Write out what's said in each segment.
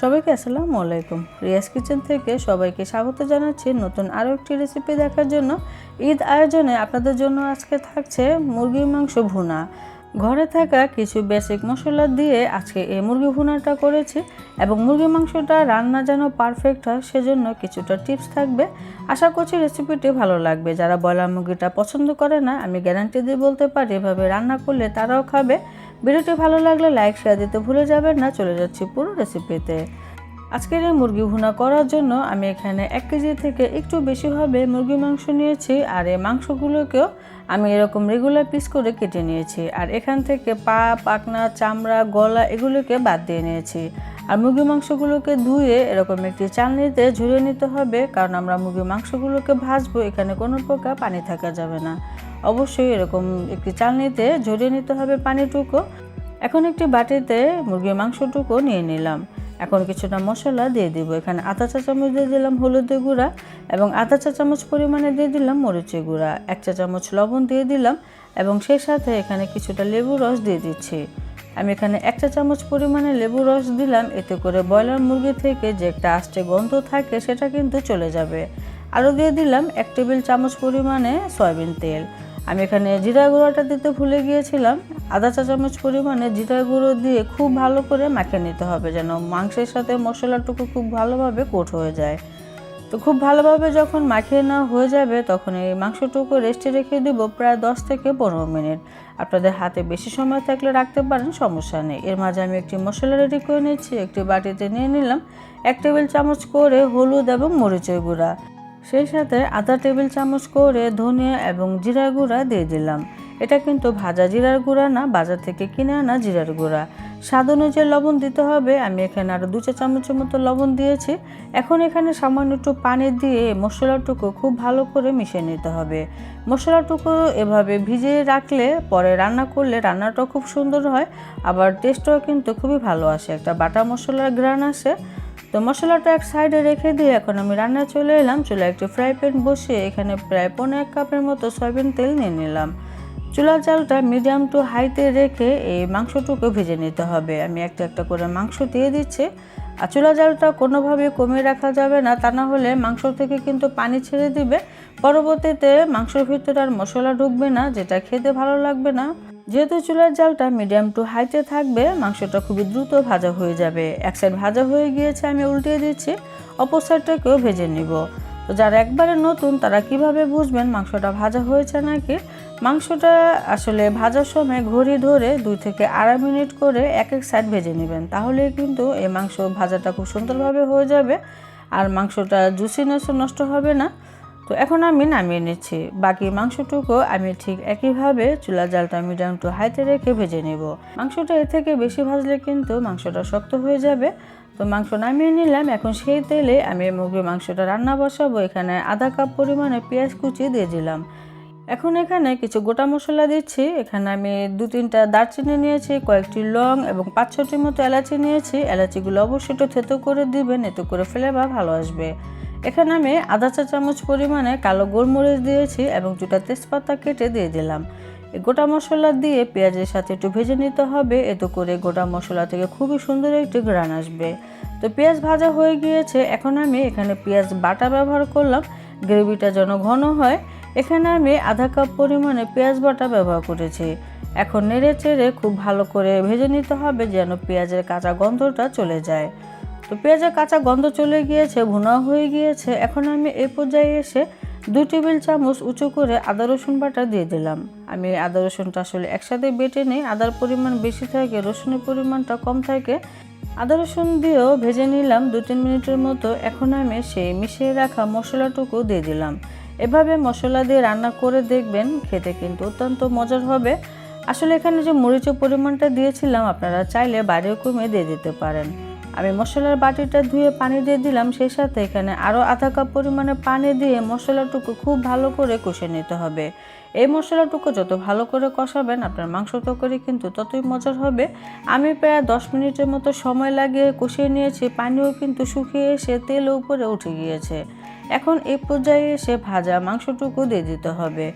সবাইকে আসসালামু আলাইকুম। রিয়াজ কিচেন থেকে সবাইকে স্বাগত জানাচ্ছি নতুন আরও একটি রেসিপি দেখার জন্য। ঈদ আয়োজনে আপনাদের জন্য আজকে থাকছে মুরগির মাংস ভুনা। ঘরে থাকা কিছু বেসিক মশলা দিয়ে আজকে এই মুরগি ভুনাটা করেছি এবং মুরগি মাংসটা রান্না যেন পারফেক্ট হয় সেজন্য কিছুটা টিপস থাকবে। আশা করছি রেসিপিটি ভালো লাগবে। যারা ব্রয়লার মুরগিটা পছন্দ করে না, আমি গ্যারান্টি দিয়ে বলতে পারি, এভাবে রান্না করলে তারাও খাবে। ভিডিওটি ভালো লাগলে লাইক শেয়ার দিতে ভুলে যাবেন না। চলে যাচ্ছি পুরো রেসিপিতে আজকের এই মুরগি ভুনা করার জন্য আমি এখানে এক কেজি থেকে একটু বেশি হবে মুরগি মাংস নিয়েছি আর এই মাংসগুলোকেও আমি এরকম রেগুলার পিস করে কেটে নিয়েছি। আর এখান থেকে পা পাকনা চামড়া, গলা এগুলোকে বাদ দিয়ে নিয়েছি। আর মুরগি মাংসগুলোকে ধুয়ে এরকম একটি চালনিতে ঝরিয়ে নিতে হবে, কারণ আমরা মুরগি মাংসগুলোকে ভাজবো, এখানে কোনো প্রকার পানি থাকা যাবে না। অবশ্যই এরকম একটি চালনিতে ঝরিয়ে নিতে হবে পানিটুকু এখন একটি বাটিতে মুরগির মাংসটুকু নিয়ে নিলাম। এখন কিছুটা মশলা দিয়ে দিব। এখানে আধা চা চামচ দিয়ে দিলাম হলুদের গুঁড়া এবং আধা চা চামচ পরিমাণে দিয়ে দিলাম মরিচের গুঁড়া। এক চা চামচ লবণ দিয়ে দিলাম এবং সেই সাথে এখানে কিছুটা লেবু রস দিয়ে দিচ্ছি। আমি এখানে এক চা চামচ পরিমাণে লেবু রস দিলাম। এতে করে ব্রয়লার মুরগি থেকে যে একটা আষ্টে গন্ধ থাকে সেটা কিন্তু চলে যাবে। আরও দিয়ে দিলাম এক টেবিল চামচ পরিমাণে সয়াবিন তেল। আমি এখানে জিরা গুঁড়োটা দিতে ভুলে গিয়েছিলাম। আধা চা চামচ পরিমাণে জিরা গুঁড়ো দিয়ে খুব ভালো করে মাখিয়ে নিতে হবে যেন মাংসের সাথে মশলাটুকু খুব ভালোভাবে কোট হয়ে যায়। তো খুব ভালোভাবে যখন মাখিয়ে নেওয়া হয়ে যাবে, তখন এই মাংসটুকু রেস্টে রেখে দিব প্রায় দশ থেকে পনেরো মিনিট। আপনাদের হাতে বেশি সময় থাকলে রাখতে পারেন, সমস্যা নেই। এর মাঝে আমি একটি মশলা রেডি করে নিচ্ছি একটি বাটিতে নিয়ে নিলাম। এক টেবিল চামচ করে হলুদ এবং মরিচের গুঁড়া। সেই সাথে আধা টেবিল চামচ করে ধনিয়া এবং জিরা গুঁড়া দিয়ে দিলাম। এটা কিন্তু ভাজা জিরার গুঁড়া না, বাজার থেকে কিনে আনা জিরার গুঁড়া। স্বাদ অনুযায়ী লবণ দিতে হবে। আমি এখানে আরও দু চা চামচের মতো লবণ দিয়েছি। এখন এখানে সামান্য একটু পানি দিয়ে মশলাটুকু খুব ভালো করে মিশিয়ে নিতে হবে। মশলাটুকু এভাবে ভিজিয়ে রাখলে পরে রান্না করলে রান্নাটাও খুব সুন্দর হয়। আবার টেস্টও কিন্তু খুবই ভালো আসে। একটা বাটা মশলার গ্রান আসে। তো মশলাটা এক সাইডে রেখে দিয়ে এখন আমি রান্না চলে এলাম। চুলা একটি ফ্রাই প্যান বসিয়ে এখানে প্রায় পনেরো এক কাপের মতো সয়াবিন তেল নিয়ে নিলাম। চুলার জালটা মিডিয়াম টু হাইতে রেখে এই মাংসটুকু ভেজে নিতে হবে। আমি একটা একটা করে মাংস দিয়ে দিচ্ছি। আর চুলা জালটা কোনোভাবে কমিয়ে রাখা যাবে না, তা না হলে মাংস থেকে কিন্তু পানি ছেড়ে দিবে। পরবর্তীতে মাংসের ভিতরে আর মশলা ঢুকবে না, যেটা খেতে ভালো লাগবে না। যেহেতু চুলার জালটা মিডিয়াম টু হাইতে থাকবে, মাংসটা খুবই দ্রুত ভাজা হয়ে যাবে। এক সাইড ভাজা হয়ে গিয়েছে, আমি উল্টিয়ে দিচ্ছি, অপর সাইডটাকেও ভেজে নিব। তো যারা একবারে নতুন, তারা কীভাবে বুঝবেন মাংসটা ভাজা হয়েছে নাকি? মাংসটা আসলে ভাজার সময় ঘড়ি ধরে দুই থেকে আড়াই মিনিট করে এক এক সাইড ভেজে নেবেন। তাহলে কিন্তু এই মাংস ভাজাটা খুব সুন্দরভাবে হয়ে যাবে, আর মাংসটা জুসিনেসও নষ্ট হবে না। তো এখন আমি নামিয়ে নিচ্ছি। বাকি মাংসটুকু আমি ঠিক একইভাবে চুলা জালটা মিডিয়াম টু হাইতে রেখে ভেজে নেব। মাংসটা এর থেকে বেশি ভাজলে কিন্তু মাংসটা শক্ত হয়ে যাবে। তো মাংস নামিয়ে নিলাম। এখন সেই তেলে আমি মুরগির মাংসটা রান্না বসাবো। এখানে আধা কাপ পরিমাণে পেঁয়াজ কুচি দিয়ে দিলাম। এখন এখানে কিছু গোটা মশলা দিচ্ছি। এখানে আমি দু তিনটা দারচিনি নিয়েছি, কয়েকটি লং এবং পাঁচ ছটির মতো এলাচি নিয়েছি। এলাচিগুলো অবশ্যই একটু থেতো করে দিবেন, এতে করে ফ্লেভার ভালো আসবে। এখানে আমি আধা চা চামচ পরিমাণে কালো গোলমরিচ দিয়েছি এবং দুটা তেজপাতা কেটে দিয়ে দিলাম। গোটা মশলা দিয়ে পেঁয়াজের সাথে একটু ভেজে নিতে হবে, এতে করে গোটা মশলা থেকে খুবই সুন্দর একটি গ্রান আসবে। তো পেঁয়াজ ভাজা হয়ে গিয়েছে, এখন আমি এখানে পেঁয়াজ বাটা ব্যবহার করলাম, গ্রেভিটা যেন ঘন হয়। এখানে আমি আধা কাপ পরিমাণে পেঁয়াজ বাটা ব্যবহার করেছি। এখন নেড়ে চেড়ে খুব ভালো করে ভেজে নিতে হবে, যেন পেঁয়াজের কাঁচা গন্ধটা চলে যায়। তো পেঁয়াজের কাঁচা গন্ধ চলে গিয়েছে, ভুনা হয়ে গিয়েছে। এখন আমি এই পর্যায়ে এসে দুই টেবিল চামচ উঁচু করে আদা রসুন বাটা দিয়ে দিলাম। আমি আদা রসুনটা আসলে একসাথে বেটে নিই। আদার পরিমাণ বেশি থাকে, রসুনের পরিমাণটা কম থাকে। আদা রসুন দিয়েও ভেজে নিলাম দু তিন মিনিটের মতো। এখন আমি সেই মিশিয়ে রাখা মশলাটুকু দিয়ে দিলাম। এভাবে মশলা দিয়ে রান্না করে দেখবেন, খেতে কিন্তু অত্যন্ত মজার হবে। আসলে এখানে যে মরিচের পরিমাণটা দিয়েছিলাম, আপনারা চাইলে বাড়িও কমিয়ে দিয়ে দিতে পারেন। আমি মশলার বাটিটা ধুয়ে পানি দিয়ে দিলাম, সেই সাথে এখানে আরও আধা কাপ পরিমাণে পানি দিয়ে মশলাটুকু খুব ভালো করে কষে নিতে হবে। এই মশলাটুকু যত ভালো করে কষাবেন, আপনার মাংস তরকারি কিন্তু ততই মজার হবে। আমি প্রায় দশ মিনিটের মতো সময় লাগিয়ে কষিয়ে নিয়েছি, পানিও কিন্তু শুকিয়ে এসে তেল উপরে উঠে গিয়েছে। এখন এই পর্যায়ে এসে ভাজা মাংসটুকু দিয়ে দিতে হবে।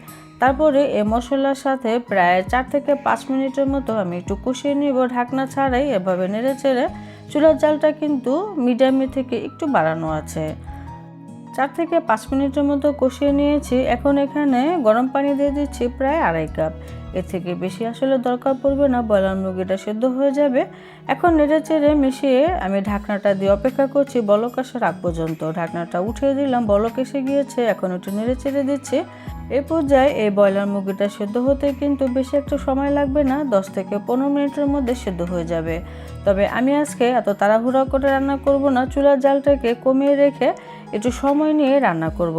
তারপরে এ মশলার সাথে প্রায় চার থেকে পাঁচ মিনিটের মতো আমি একটু কষিয়ে নিব। ঢাকনা ছাড়াই এভাবে নেড়ে চেড়ে চুলার জালটা কিন্তু মিডিয়ামে থেকে একটু বাড়ানো আছে। চার থেকে পাঁচ মিনিটের মতো কষিয়ে নিয়েছি। এখন এখানে গরম পানি দিয়ে দিচ্ছি প্রায় আড়াই কাপ। এর থেকে বেশি আসলে দরকার পড়বে না, ব্রয়লার মুরগিটা সেদ্ধ হয়ে যাবে। এখন নেড়ে চেড়ে মিশিয়ে আমি ঢাকনাটা দিয়ে অপেক্ষা করছি, বলক আসার আগ পর্যন্ত। ঢাকনাটা উঠিয়ে দিলাম, বলক এসে গিয়েছে। এখন একটু নেড়ে চেড়ে দিচ্ছি। এ পর্যায়ে এই ব্রয়লার মুরগিটা সেদ্ধ হতে কিন্তু বেশি একটা সময় লাগবে না, দশ থেকে পনেরো মিনিটের মধ্যে সেদ্ধ হয়ে যাবে। তবে আমি আজকে এত তাড়াহুড়া করে রান্না করব না, চুলার জালটাকে কমিয়ে রেখে একটু সময় নিয়ে রান্না করব।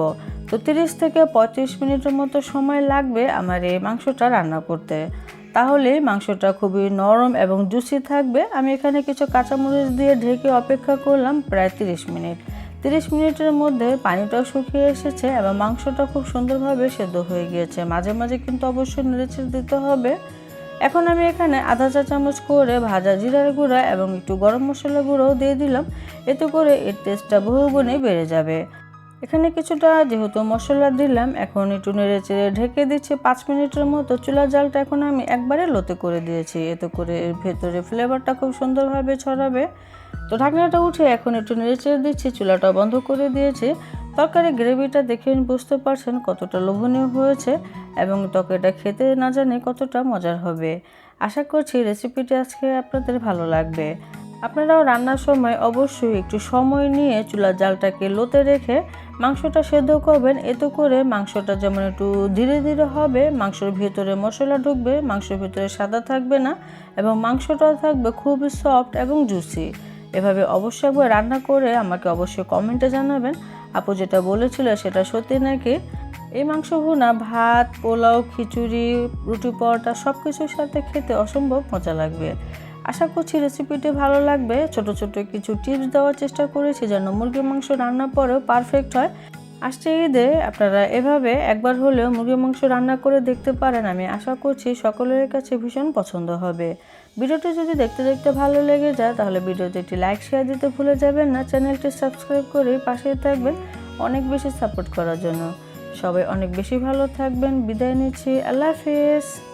তো তিরিশ থেকে পঁয়ত্রিশ মিনিটের মতো সময় লাগবে আমার এই মাংসটা রান্না করতে। তাহলে মাংসটা খুবই নরম এবং জুসি থাকবে। আমি এখানে কিছু কাঁচামরিচ দিয়ে ঢেকে অপেক্ষা করলাম প্রায় তিরিশ মিনিট। তিরিশ মিনিটের মধ্যে পানিটাও শুকিয়ে এসেছে এবং মাংসটা খুব সুন্দরভাবে সেদ্ধ হয়ে গিয়েছে। মাঝে মাঝে কিন্তু অবশ্যই নেড়েচেড়ে দিতে হবে। এখন আমি এখানে আধা চা চামচ করে ভাজা জিরার গুঁড়া এবং একটু গরম মশলা গুঁড়োও দিয়ে দিলাম। এতে করে এর টেস্টটা বহুগুণে বেড়ে যাবে। এখানে কিছুটা যেহেতু মশলা দিলাম, এখন একটু নেড়ে চেড়ে ঢেকে দিচ্ছি। পাঁচ মিনিটের মতো চুলার জালটা এখন আমি একবারে লোতে করে দিয়েছি। এতে করে এর ভেতরে ফ্লেভারটা খুব সুন্দরভাবে ছড়াবে। তো ঢাকনাটা উঠে এখন একটু নেড়ে চেড়ে দিচ্ছি, চুলাটা বন্ধ করে দিয়েছি। তরকারি গ্রেভিটা দেখে বুঝতে পারছেন কতটা লোভনীয় হয়েছে এবং তরকারিটা খেতে না জানে কতটা মজার হবে। আশা করছি রেসিপিটি আজকে আপনাদের ভালো লাগবে। আপনারাও রান্নার সময় অবশ্যই একটু সময় নিয়ে চুলার জালটাকে লোতে রেখে মাংসটা সেদ্ধ করবেন। এতে করে মাংসটা যেমন একটু ধীরে ধীরে হবে, মাংসের ভেতরে মশলা ঢুকবে, মাংসের ভেতরে সাদা থাকবে না এবং মাংসটা থাকবে খুব সফট এবং জুসি। এভাবে অবশ্যই একবার রান্না করে আমাকে অবশ্যই কমেন্টে জানাবেন। আপু যেটা বলেছিল সেটা সত্যি নাকি? এই মাংস ভুনা, ভাত, পোলাও, খিচুড়ি, রুটি, পরোটা সব কিছুর সাথে খেতে অসম্ভব মজা লাগবে। আশা করছি রেসিপিটি ভালো লাগবে। ছোট ছোট কিছু টিপস দেওয়ার চেষ্টা করেছি যেন মুরগির মাংস রান্নার পরেও পারফেক্ট হয়। আসছে ঈদে, আপনারা এভাবে একবার হলেও মুরগির মাংস রান্না করে দেখতে পারেন। আমি আশা করছি সকলের কাছে ভীষণ পছন্দ হবে। ভিডিওটি যদি দেখতে দেখতে ভালো লেগে যায়, তাহলে ভিডিওতে একটি লাইক শেয়ার দিতে ভুলে যাবেন না। চ্যানেলটি সাবস্ক্রাইব করে পাশে থাকবেন অনেক বেশি সাপোর্ট করার জন্য। সবাই অনেক বেশি ভালো থাকবেন। বিদায় নিচ্ছি। আল্লাহ হাফিজ।